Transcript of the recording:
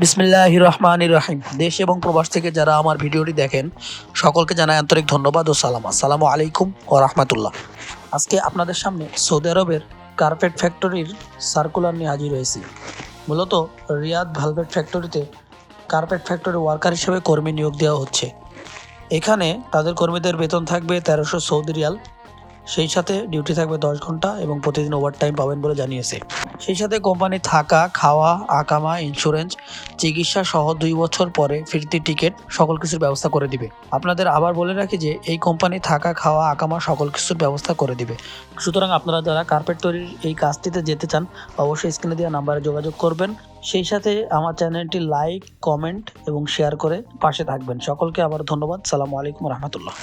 বিসমিল্লাহ রহমান রহিম। দেশ এবং প্রবাস থেকে যারা আমার ভিডিওটি দেখেন, সকলকে জানাই আন্তরিক ধন্যবাদ ও সালাম। আসসালামু আলাইকুম ও রহমতুল্লাহ। আজকে আপনাদের সামনে সৌদি আরবের কার্পেট ফ্যাক্টরির সার্কুলার নিয়ে হাজির হয়েছি। মূলত রিয়াদ ভালভেট ফ্যাক্টরিতে কার্পেট ফ্যাক্টরি ওয়ার্কার হিসেবে কর্মী নিয়োগ দেওয়া হচ্ছে। এখানে তাদের কর্মীদের বেতন থাকবে তেরোশো সৌদি রিয়াল সেই সাথে ডিউটি থাকবে দশ ঘণ্টা এবং প্রতিদিন ওভার টাইম পাবেন বলে জানিয়েছে। সেই সাথে কোম্পানি থাকা, খাওয়া, আকামা ইন্স্যুরেন্স চিকিৎসা সহ দুই বছর পরে ফিরতি টিকিট সকল কিছুর ব্যবস্থা করে দিবে। আপনাদের আবার বলে রাখি যে, এই কোম্পানি থাকা, খাওয়া, আকামা সকল কিছুর ব্যবস্থা করে দিবে। সুতরাং আপনারা যারা কার্পেট তৈরির এই কাজটিতে যেতে চান, অবশ্যই স্ক্রিনে দেওয়া নাম্বারে যোগাযোগ করবেন। সেই সাথে আমার চ্যানেলটি লাইক কমেন্ট এবং শেয়ার করে পাশে থাকবেন। সকলকে আবার ধন্যবাদ। সালামু আলাইকুম রহমতুল্লাহ।